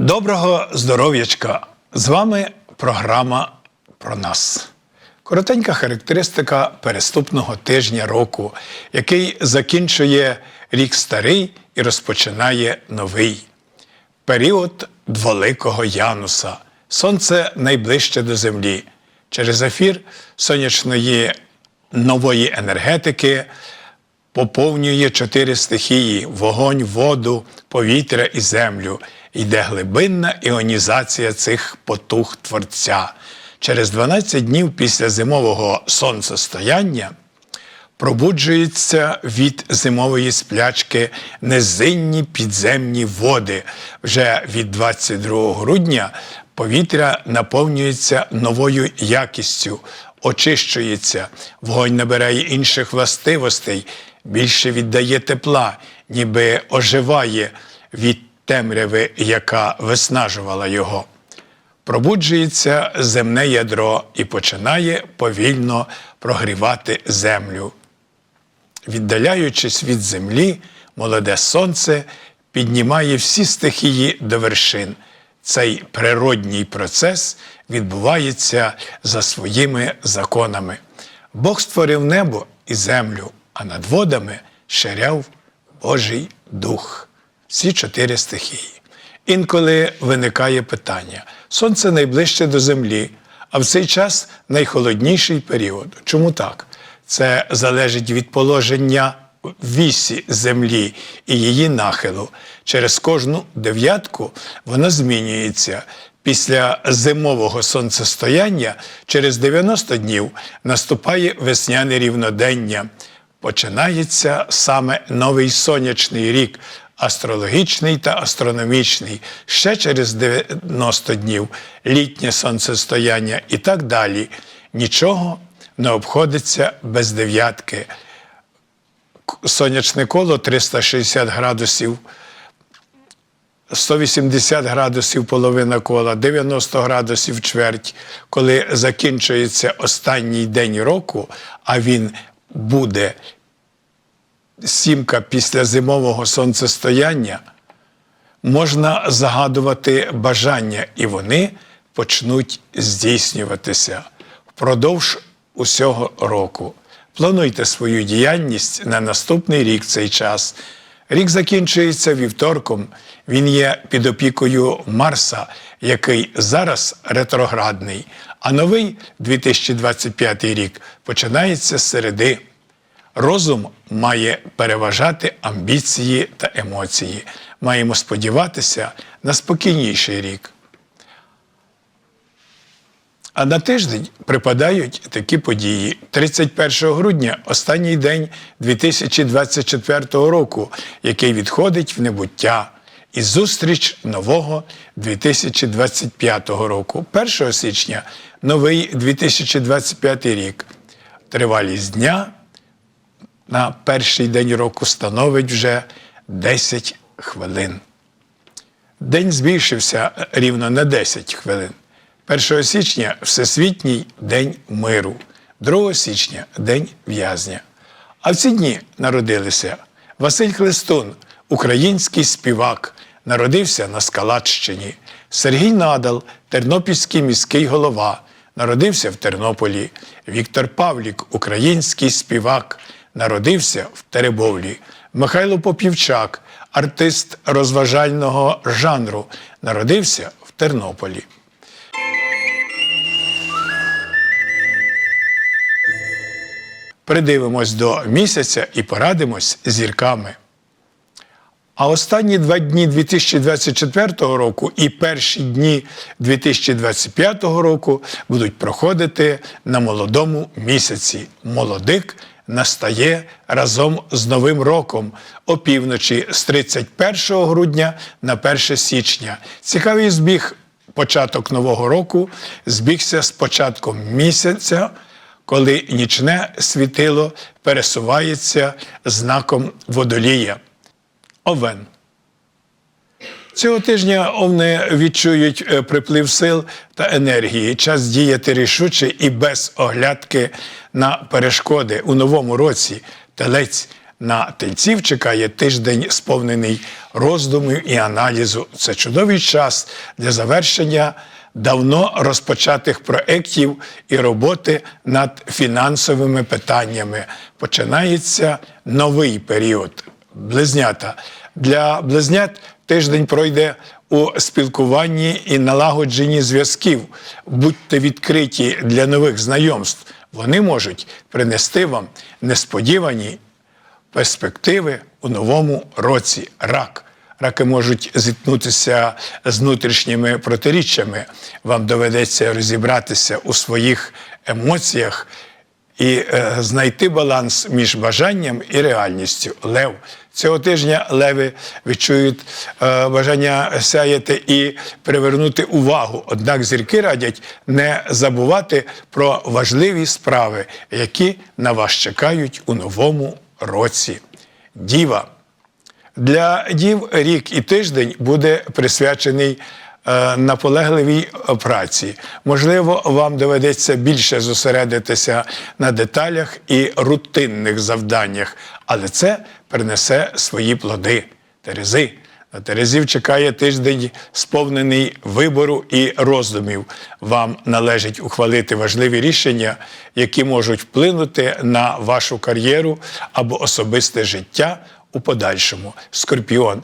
Доброго здоров'ячка! З вами програма про нас. Коротенька характеристика переступного тижня року, який закінчує рік старий і розпочинає новий. Період дволикого Януса. Сонце найближче до землі. Через ефір сонячної нової енергетики поповнює чотири стихії: вогонь, воду, повітря і землю. Йде глибинна іонізація цих потуг Творця. Через 12 днів після зимового сонцестояння пробуджуються від зимової сплячки низинні підземні води. Вже від 22 грудня повітря наповнюється новою якістю, очищується, вогонь набирає інших властивостей, більше віддає тепла, ніби оживає від темряви, яка виснажувала його. Пробуджується земне ядро і починає повільно прогрівати землю. Віддаляючись від землі, молоде сонце піднімає всі стихії до вершин. Цей природній процес відбувається за своїми законами. Бог створив небо і землю, а над водами ширяв Божий дух. Всі чотири стихії. Інколи виникає питання: сонце найближче до землі, а в цей час найхолодніший період. Чому так? Це залежить від положення вісі землі і її нахилу. Через кожну дев'ятку вона змінюється. Після зимового сонцестояння через 90 днів наступає весняне рівнодення. Починається саме новий сонячний рік, астрологічний та астрономічний, ще через 90 днів літнє сонцестояння і так далі. Нічого не обходиться без дев'ятки. Сонячне коло 360 градусів. 180 градусів половина кола, 90 градусів чверть, коли закінчується останній день року, а він буде сімка після зимового сонцестояння, можна загадувати бажання, і вони почнуть здійснюватися впродовж усього року. Плануйте свою діяльність на наступний рік цей час. Рік закінчується вівторком. Він є під опікою Марса, який зараз ретроградний, а новий 2025 рік починається з середи. Розум має переважати амбіції та емоції. Маємо сподіватися на спокійніший рік. А на тиждень припадають такі події. 31 грудня останній день 2024 року, який відходить в небуття, і зустріч нового 2025 року. 1 січня новий 2025 рік. Тривалість дня на перший день року становить вже 10 хвилин. День збільшився рівно на 10 хвилин. 1 січня Всесвітній день миру, 2 січня День в'язня. А в ці дні народилися Василь Хлистун, український співак, народився на Скалаччині, Сергій Надал, тернопільський міський голова, народився в Тернополі, Віктор Павлік, український співак, народився в Теребовлі, Михайло Попівчак, артист розважального жанру, народився в Тернополі. Придивимось до місяця і порадимось зірками. А останні два дні 2024 року і перші дні 2025 року будуть проходити на молодому місяці. Молодик настає разом з Новим роком опівночі з 31 грудня на 1 січня. Цікавий збіг початок нового року збігся з початком місяця коли нічне світило пересувається знаком водолія. Овен. Цього тижня овни відчують е, приплив сил та енергії, час діяти рішуче і без оглядки на перешкоди у новому році. Телець На тельців чекає тиждень, сповнений роздумів і аналізу. Це чудовий час для завершення давно розпочатих проєктів і роботи над фінансовими питаннями. Починається новий період. Близнята. Для близнят тиждень пройде у спілкуванні і налагодженні зв'язків. Будьте відкриті для нових знайомств. Вони можуть принести вам несподівані перспективи у новому році. Рак. Раки можуть зіткнутися з внутрішніми протиріччями. Вам доведеться розібратися у своїх емоціях і е, знайти баланс між бажанням і реальністю. Лев цього тижня леви відчують е, бажання сяяти і привернути увагу. Однак зірки радять не забувати про важливі справи, які на вас чекають у новому році. Діва. Для дів рік і тиждень буде присвячений е, наполегливій праці. Можливо, вам доведеться більше зосередитися на деталях і рутинних завданнях, але це принесе свої плоди. Терези. На Терезів чекає тиждень, сповнений вибору і роздумів. Вам належить ухвалити важливі рішення, які можуть вплинути на вашу кар'єру або особисте життя у подальшому. Скорпіон.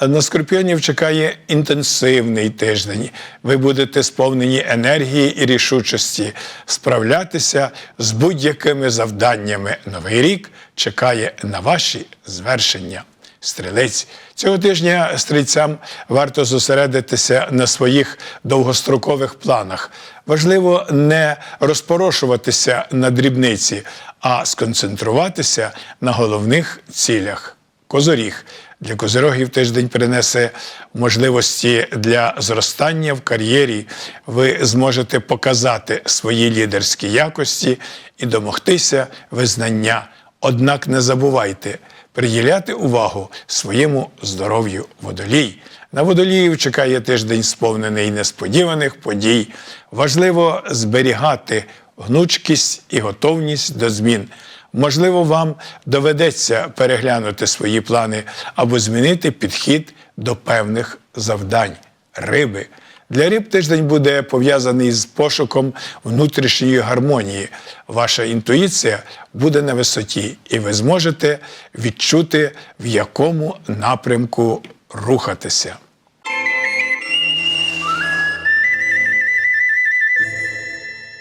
На скорпіонів чекає інтенсивний тиждень. Ви будете сповнені енергії і рішучості справлятися з будь-якими завданнями. Новий рік чекає на ваші звершення. Стрілець цього тижня стрільцям варто зосередитися на своїх довгострокових планах. Важливо не розпорошуватися на дрібниці, а сконцентруватися на головних цілях. Козоріг для козирогів тиждень принесе можливості для зростання в кар'єрі. Ви зможете показати свої лідерські якості і домогтися визнання. Однак не забувайте приділяти увагу своєму здоров'ю водолій. На водоліїв чекає тиждень сповнений несподіваних подій. Важливо зберігати гнучкість і готовність до змін. Можливо, вам доведеться переглянути свої плани або змінити підхід до певних завдань. Риби. Для риб тиждень буде пов'язаний з пошуком внутрішньої гармонії. Ваша інтуїція буде на висоті, і ви зможете відчути, в якому напрямку рухатися.